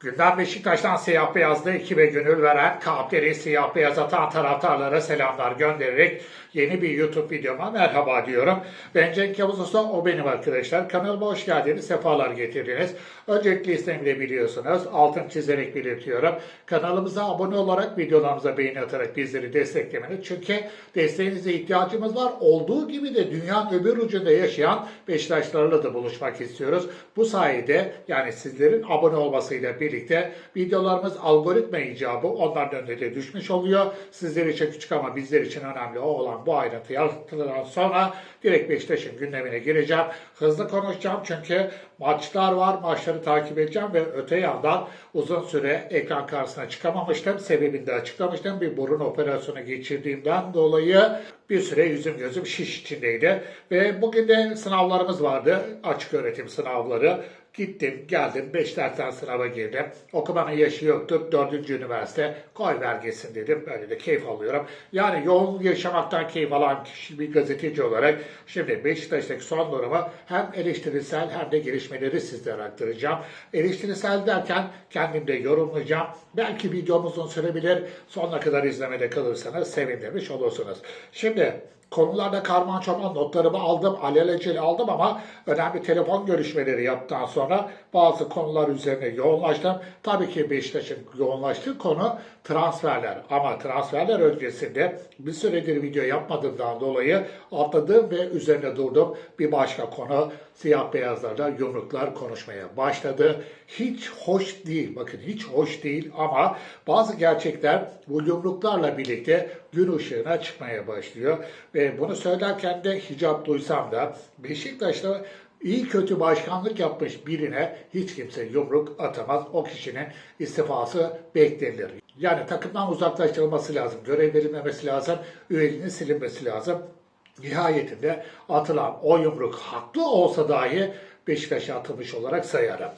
Gündem Beşiktaş'tan siyah beyazlı ekibe gönül veren, kalpleri siyah beyaz atan taraftarlara selamlar göndererek yeni bir YouTube videoma merhaba diyorum. Ben Cenk Yavuz Usta, o benim arkadaşlar. Kanalıma hoş geldiniz, sefalar getirdiniz. Öncelikle istemini biliyorsunuz, altın çizerek belirtiyorum. Kanalımıza abone olarak, videolarımıza beğeni atarak bizleri desteklemeniz. Çünkü desteğinize ihtiyacımız var. Olduğu gibi de dünyanın öbür ucunda yaşayan Beşiktaşlarla da buluşmak istiyoruz. Bu sayede yani sizlerin abone olmasıyla birlikte videolarımız algoritma icabı onların önüne düşmüş oluyor. Sizler için küçük ama bizler için önemli o olan bu ayrıntıyı aldıktan sonra direkt Beşiktaş'ın gündemine gireceğim. Hızlı konuşacağım çünkü maçlar var. Maçları takip edeceğim ve öte yandan uzun süre ekran karşısına çıkamamıştım. Sebebini de açıklamıştım. Bir burun operasyonu geçirdiğimden dolayı bir süre yüzüm gözüm şiş içindeydi. Ve bugün de sınavlarımız vardı. Açık öğretim sınavları. Gittim, geldim, 5 dersten sınava girdim. Okumanın yaşı yoktu. Dördüncü üniversite. Koy vergesin dedim. Böyle de keyif alıyorum. Yani yoğun yaşamaktan keyif alan kişi bir gazeteci olarak şimdi Beşiktaş'taki son durumu hem eleştirisel hem de gelişmeleri sizlere aktaracağım. Eleştirisel derken kendim de yorumlayacağım. Belki videom uzun sürebilir. Sonuna kadar izlemede kalırsanız sevindirmiş olursunuz. Şimdi Konularda karman çorman notlarımı aldım, alelacele aldım ama önemli telefon görüşmeleri yaptıktan sonra bazı konular üzerine yoğunlaştım. Tabii ki Beşiktaş'ın yoğunlaştığı konu transferler. Ama transferler öncesinde bir süredir video yapmadığımdan dolayı atladığım ve üzerine durdum. Bir başka konu siyah beyazlarla yumruklar konuşmaya başladı. Hiç hoş değil, bakın hiç hoş değil ama bazı gerçekler bu yumruklarla birlikte gün ışığına çıkmaya başlıyor. Ve bunu söylerken de hicap duysam da Beşiktaş'ta iyi kötü başkanlık yapmış birine hiç kimse yumruk atamaz. O kişinin istifası beklenilir. Yani takımdan uzaklaştırılması lazım, görev verilmemesi lazım, üyeliğinin silinmesi lazım. Nihayetinde atılan o yumruk haklı olsa dahi Beşiktaş'a atılmış olarak sayarım.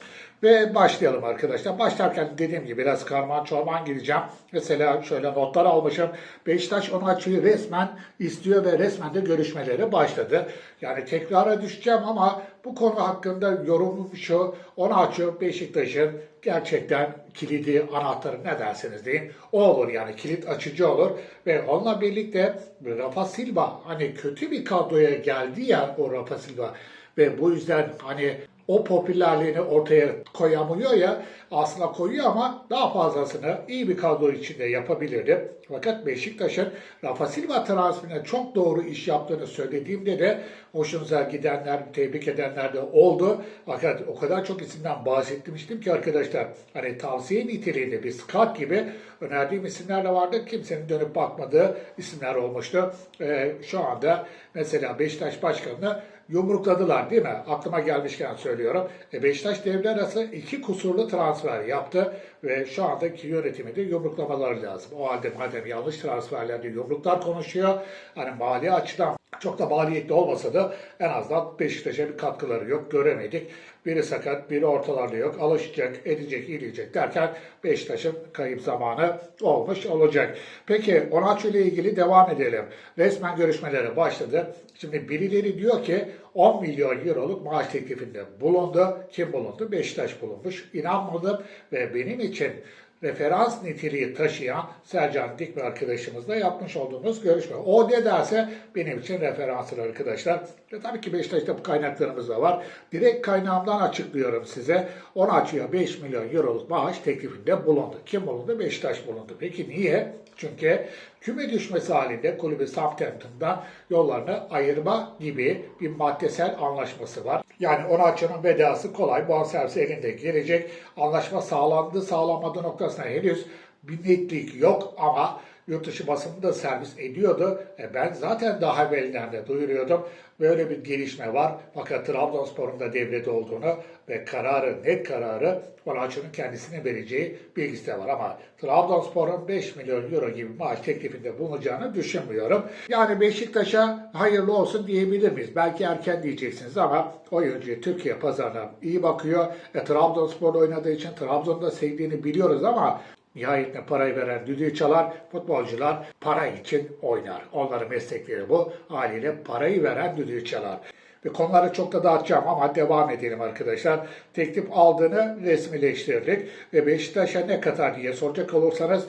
Ve başlayalım arkadaşlar. Başlarken dediğim gibi biraz karman çorman gideceğim. Mesela şöyle notlar almışım. Beşiktaş onu açıyı resmen istiyor ve resmen de görüşmeleri başladı. Yani tekrara düşeceğim ama bu konu hakkında yorumum şu. Onu açıyor Beşiktaş'ın gerçekten kilidi, anahtarı ne derseniz deyin. O olur yani kilit açıcı olur. Ve onunla birlikte Rafa Silva hani kötü bir kadroya geldi ya o Rafa Silva. Ve bu yüzden hani o popülerliğini ortaya koyamıyor ya aslında koyuyor ama daha fazlasını iyi bir kadro içinde yapabilirdi. Fakat Beşiktaş'ın Rafa Silva transferine çok doğru iş yaptığını söylediğimde de hoşunuza gidenler, tebrik edenler de oldu. Fakat o kadar çok isimden bahsetmiştim ki arkadaşlar hani tavsiye niteliğinde bir scout gibi önerdiğim isimler de vardı. Kimsenin dönüp bakmadığı isimler olmuştu. Ee, şu anda mesela Beşiktaş Başkanı'nı yumrukladılar değil mi? Aklıma gelmişken söylüyorum. E Beşiktaş devre arası iki kusurlu transfer yaptı ve şu andaki yönetimi de yumruklamaları lazım. O halde madem yanlış transferlerde yumruklar konuşuyor, hani mali açıdan çok da maliyetli olmasa da en azından Beşiktaş'a bir katkıları yok, göremedik. Biri sakat, biri ortalarda yok. Alışacak, edecek, iyileyecek derken Beşiktaş'ın kayıp zamanı olmuş olacak. Peki Onaçu ile ilgili devam edelim. Resmen görüşmeleri başladı. Şimdi birileri diyor ki 10 milyon euroluk maaş teklifinde bulundu. Kim bulundu? Beşiktaş bulunmuş. İnanmadım ve benim için referans niteliği taşıyan Sercan Dik ve arkadaşımızla yapmış olduğumuz görüşme. O ne derse benim için referansır arkadaşlar. Ve tabii ki Beşiktaş'ta bu kaynaklarımız da var. Direkt kaynağımdan açıklıyorum size. Onu açıyor 5 milyon euroluk maaş teklifinde bulundu. Kim bulundu? Beşiktaş bulundu. Peki niye? Çünkü küme düşmesi halinde kulübü Southampton'dan yollarını ayırma gibi bir maddesel anlaşması var. Yani Onaçı'nın vedası kolay. Bonservisi elinde gelecek. Anlaşma sağlandı sağlanmadı noktasına henüz bir netlik yok ama yurt dışı basını da servis ediyordu. E ben zaten daha evvelden de duyuruyordum. Böyle bir gelişme var. Fakat Trabzonspor'un da devrede olduğunu ve kararı, net kararı Onaçı'nın kendisine vereceği bilgisi de var. Ama Trabzonspor'un 5 milyon euro gibi maaş teklifinde bulunacağını düşünmüyorum. Yani Beşiktaş'a hayırlı olsun diyebilir miyiz? Belki erken diyeceksiniz ama oyuncu Türkiye pazarına iyi bakıyor. E, Trabzonspor'da oynadığı için Trabzon'da sevdiğini biliyoruz ama Nihayetinde parayı veren düdüğü çalar, futbolcular para için oynar. Onların meslekleri bu. Haliyle parayı veren düdüğü çalar. Ve konuları çok da dağıtacağım ama devam edelim arkadaşlar. Teklif aldığını resmileştirdik. Ve Beşiktaş'a ne kadar diye soracak olursanız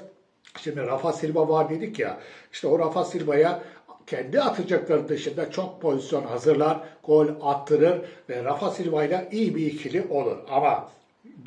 Şimdi Rafa Silva var dedik ya. İşte o Rafa Silva'ya kendi atacakları dışında çok pozisyon hazırlar, gol attırır ve Rafa Silva ile iyi bir ikili olur. Ama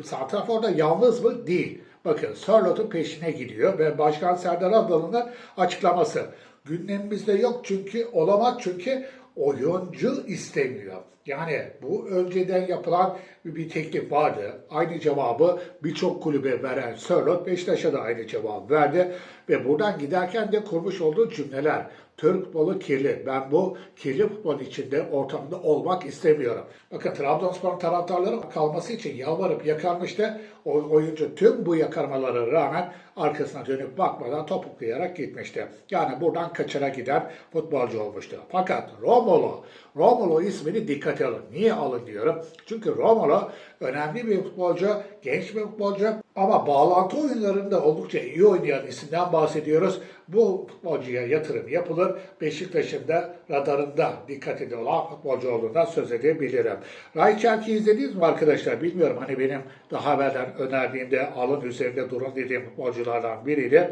Santrafor'da yalnız mı? Değil. Bakın Sörlot'un peşine gidiyor ve Başkan Serdar Adalı'nın açıklaması. Gündemimizde yok çünkü olamaz çünkü oyuncu istemiyor. Yani bu önceden yapılan bir teklif vardı. Aynı cevabı birçok kulübe veren Sörlot Beşiktaş'a da aynı cevap verdi. Ve buradan giderken de kurmuş olduğu cümleler. Türk futbolu kirli. Ben bu kirli futbol içinde ortamda olmak istemiyorum. Bakın Trabzonspor'un taraftarları kalması için yalvarıp yakarmıştı. O oyuncu tüm bu yakarmalara rağmen arkasına dönüp bakmadan topuklayarak gitmişti. Yani buradan kaçara giden futbolcu olmuştu. Fakat Romulo, Romulo ismini dikkate alın. Niye alın diyorum? Çünkü Romulo önemli bir futbolcu, genç bir futbolcu ama bağlantı oyunlarında oldukça iyi oynayan isimden bahsediyoruz. Bu futbolcuya yatırım yapılır. Beşiktaş'ın da radarında dikkatinde olan futbolcu olduğundan söz edebilirim. Rayçelki izlediniz mi arkadaşlar? Bilmiyorum hani benim daha evvelden önerdiğimde alın üzerinde durun dediğim futbolculardan biriydi.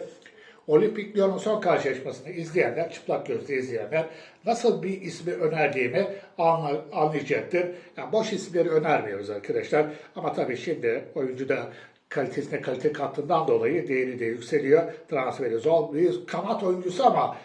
Olimpik Lyon'un son karşılaşmasını izleyenler, çıplak gözle izleyenler nasıl bir ismi önerdiğimi anla- anlayacaktır. Yani boş isimleri önermiyoruz arkadaşlar. Ama tabii şimdi oyuncu da kalitesine kalite kattığından dolayı değeri de yükseliyor. Transferi zor. Bir kanat oyuncusu ama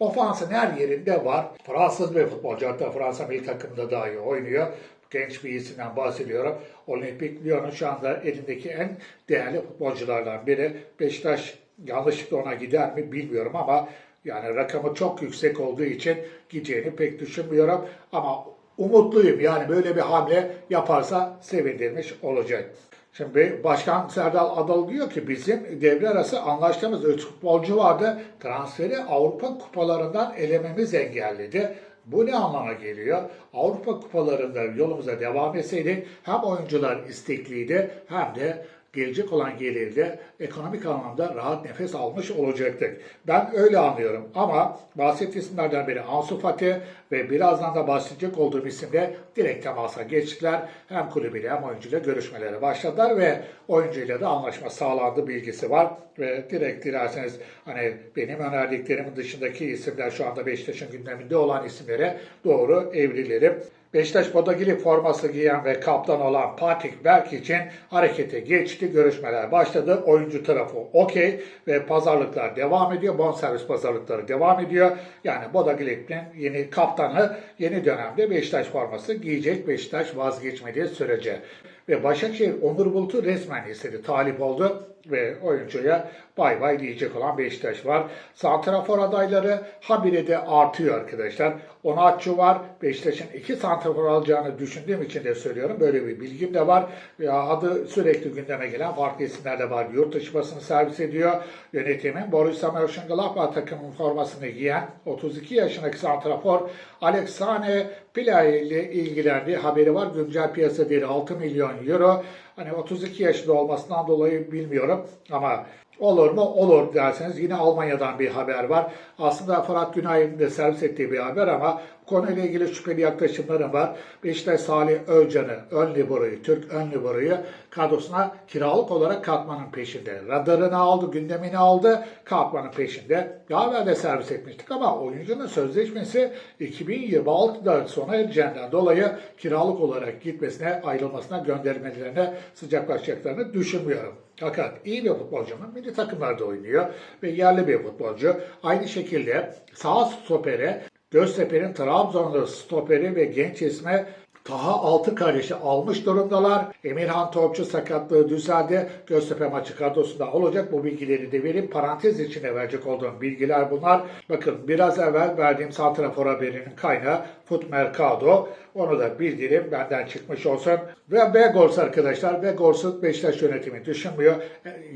ofansın her yerinde var. Fransız bir futbolcu hatta Fransa milli takımında daha iyi oynuyor. Genç bir isimden bahsediyorum. Olimpik Lyon'un şu anda elindeki en değerli futbolculardan biri. Beşiktaş yanlışlıkla ona gider mi bilmiyorum ama yani rakamı çok yüksek olduğu için gideceğini pek düşünmüyorum. Ama umutluyum yani böyle bir hamle yaparsa sevindirmiş olacak. Şimdi Başkan Serdal Adalı diyor ki bizim devre arası anlaştığımız 3 futbolcu vardı. Transferi Avrupa kupalarından elememiz engelledi. Bu ne anlama geliyor? Avrupa kupalarında yolumuza devam etseydik hem oyuncular istekliydi hem de gelecek olan gelirde ekonomik anlamda rahat nefes almış olacaktık. Ben öyle anlıyorum ama bahsettiğim isimlerden biri Ansu Fati ve birazdan da bahsedecek olduğum isimle direkt temasa geçtiler. Hem kulübüyle hem oyuncuyla görüşmelere başladılar ve oyuncuyla da anlaşma sağlandı bilgisi var. Ve direkt dilerseniz hani benim önerdiklerimin dışındaki isimler şu anda Beşiktaş'ın gündeminde olan isimlere doğru evrilelim. Beşiktaş Bodagili forması giyen ve kaptan olan Patrick Berk için harekete geçti. Görüşmeler başladı. Oyuncu tarafı okey ve pazarlıklar devam ediyor. Bonservis pazarlıkları devam ediyor. Yani Bodagili'nin yeni kaptanı yeni dönemde Beşiktaş forması giyecek Beşiktaş vazgeçmediği sürece. Ve Başakşehir Onur Bulut'u resmen istedi. Talip oldu ve oyuncuya bay bay diyecek olan Beşiktaş var. Santrafor adayları habire de artıyor arkadaşlar. Onatçı var. Beşiktaş'ın iki santrafor alacağını düşündüğüm için de söylüyorum. Böyle bir bilgim de var. Adı sürekli gündeme gelen farklı isimler de var. Yurt dışı basını servis ediyor. Yönetimin Borussia Mönchengladbach takımın formasını giyen 32 yaşındaki santrafor Alexane Pilay ile ilgilendiği haberi var. Güncel piyasa değeri 6 milyon euro. Hani 32 yaşında olmasından dolayı bilmiyorum ama olur mu? Olur derseniz yine Almanya'dan bir haber var. Aslında Fırat Günay'ın da servis ettiği bir haber ama bu konuyla ilgili şüpheli yaklaşımlarım var. Beşiktaş Salih Özcan'ı, ön liberoyu, Türk ön liberoyu kadrosuna kiralık olarak katmanın peşinde. Radarını aldı, gündemini aldı, katmanın peşinde. Daha evvel de servis etmiştik ama oyuncunun sözleşmesi 2026'da sona ereceğinden dolayı kiralık olarak gitmesine, ayrılmasına, göndermelerine sıcaklaşacaklarını düşünmüyorum. Fakat iyi bir futbolcu mu? Milli takımlarda oynuyor ve yerli bir futbolcu. Aynı şekilde sağ stopere Göztepe'nin Trabzonlu stoperi ve genç isme Taha altı kardeşi almış durumdalar. Emirhan Topçu sakatlığı düzeldi. Göztepe maçı kadrosunda olacak. Bu bilgileri de vereyim. Parantez içine verecek olduğum bilgiler bunlar. Bakın biraz evvel verdiğim Santrafor haberinin kaynağı Foot Mercado. Onu da bildireyim. Benden çıkmış olsun. Ve Begors arkadaşlar. Begors'u Beşiktaş yönetimi düşünmüyor.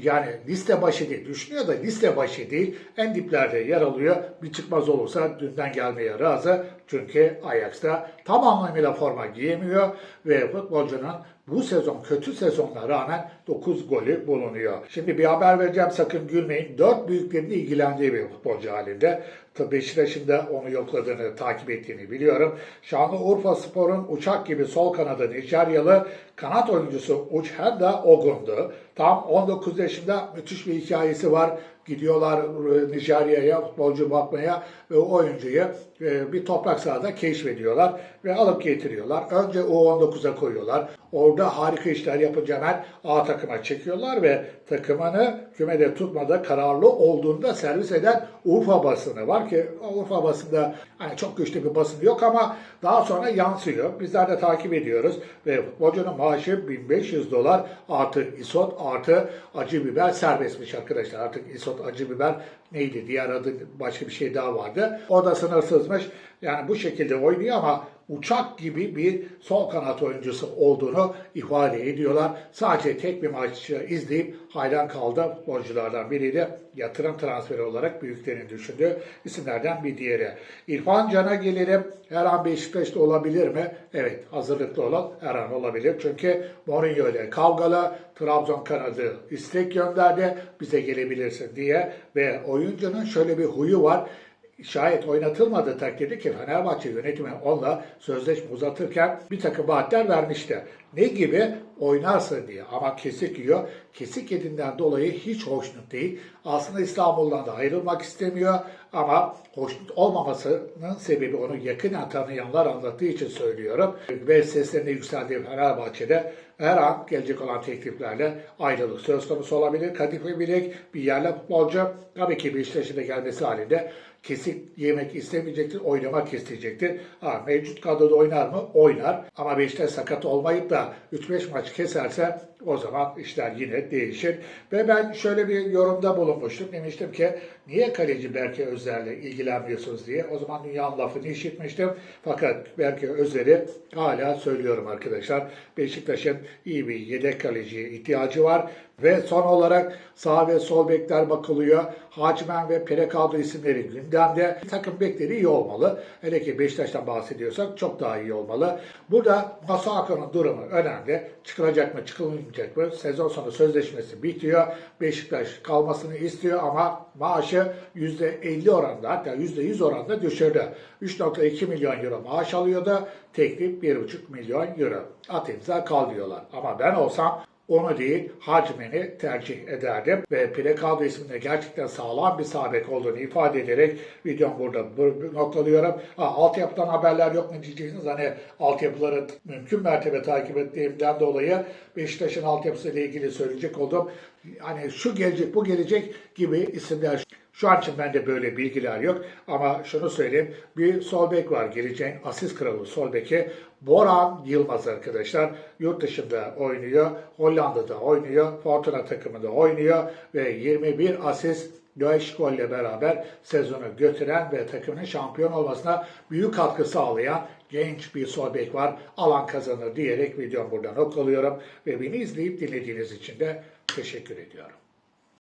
Yani liste başı değil. Düşünüyor da liste başı değil. En diplerde yer alıyor. Bir çıkmaz olursa dünden gelmeye razı. Çünkü Ajax'ta tam anlamıyla forma giyemiyor ve futbolcunun bu sezon kötü sezonuna rağmen 9 golü bulunuyor. Şimdi bir haber vereceğim sakın gülmeyin. 4 büyüklerin ilgilendiği bir futbolcu halinde. Beşiktaş'ın da onu yokladığını, takip ettiğini biliyorum. Şanlıurfa Spor'un uçak gibi sol kanadı Nijeryalı kanat oyuncusu Uçheda Ogun'du. Tam 19 yaşında müthiş bir hikayesi var. Gidiyorlar e, Nijerya'ya futbolcu bakmaya ve o oyuncuyu e, bir toprak sahada keşfediyorlar ve alıp getiriyorlar. Önce U19'a koyuyorlar. Orada harika işler yapınca hemen A takıma çekiyorlar ve takımını kümede tutmada kararlı olduğunda servis eden Urfa basını var ki Urfa basında hani çok güçlü bir basın yok ama daha sonra yansıyor. Bizler de takip ediyoruz ve futbolcunun maaşı 1500 dolar artı isot artı acı biber serbestmiş arkadaşlar. Artık isot acı biber neydi? Diğer adı başka bir şey daha vardı. O da sınırsızmış. Yani bu şekilde oynuyor ama uçak gibi bir sol kanat oyuncusu olduğunu ifade ediyorlar. Sadece tek bir maç izleyip hayran kaldı futbolculardan biriydi. Yatırım transferi olarak büyüklerin düşündüğü isimlerden bir diğeri. İrfan Can'a gelelim. Her an Beşiktaş'ta olabilir mi? Evet hazırlıklı olan her an olabilir. Çünkü Mourinho ile kavgalı Trabzon kanadı istek gönderdi. Bize gelebilirsin diye ve oyuncunun şöyle bir huyu var şayet oynatılmadığı takdirde ki Fenerbahçe yönetimi onunla sözleşme uzatırken bir takım vaatler vermişti. Ne gibi? Oynarsın diye. Ama kesik yiyor. Kesik yediğinden dolayı hiç hoşnut değil. Aslında İstanbul'dan da ayrılmak istemiyor. Ama hoşnut olmamasının sebebi onu yakından tanıyanlar anlattığı için söylüyorum. Ve seslerini yükseldiği Fenerbahçe'de her an gelecek olan tekliflerle ayrılık söz konusu olabilir. Kadife Bilek bir yerli futbolcu tabii ki Beşiktaş'ın da gelmesi halinde kesik yemek istemeyecektir, oynamak isteyecektir. Ha, mevcut kadroda oynar mı? Oynar. Ama Beşiktaş sakat olmayıp da 3-5 maç keserse o zaman işler yine değişir. Ve ben şöyle bir yorumda bulunmuştum. Demiştim ki niye kaleci Berke Özer'le ilgilenmiyorsunuz diye. O zaman dünyanın lafını işitmiştim. Fakat Berke Özer'i hala söylüyorum arkadaşlar. Beşiktaş'ın iyi bir yedek kaleciye ihtiyacı var. Ve son olarak sağ ve sol bekler bakılıyor. Hacmen ve Perekado isimleri gündemde. Takım bekleri iyi olmalı. Hele ki Beşiktaş'tan bahsediyorsak çok daha iyi olmalı. Burada Masuaku'nun durumu önemli. Çıkılacak mı çıkılmayacak mı? Sezon sonu sözleşmesi bitiyor. Beşiktaş kalmasını istiyor ama maaşı %50 oranda hatta %100 oranda düşürdü. 3.2 milyon euro maaş alıyordu. Teklif 1.5 milyon euro. At imza kal diyorlar. Ama ben olsam onu değil Hacmen'i tercih ederdim. Ve Plekado isminde gerçekten sağlam bir sabek olduğunu ifade ederek videomu burada bu- noktalıyorum. Ha, altyapıdan haberler yok mu diyeceksiniz. Hani altyapıları mümkün mertebe takip ettiğimden dolayı Beşiktaş'ın altyapısıyla ilgili söyleyecek oldum. Hani şu gelecek bu gelecek gibi isimler şu an için bende böyle bilgiler yok ama şunu söyleyeyim. Bir sol bek var geleceğin asist kralı sol beki. Boran Yılmaz arkadaşlar. Yurt dışında oynuyor. Hollanda'da oynuyor. Fortuna takımında oynuyor. Ve 21 asist 5 golle beraber sezonu götüren ve takımın şampiyon olmasına büyük katkı sağlayan genç bir sol bek var. Alan kazanır diyerek videomu buradan noktalıyorum. Ve beni izleyip dinlediğiniz için de teşekkür ediyorum.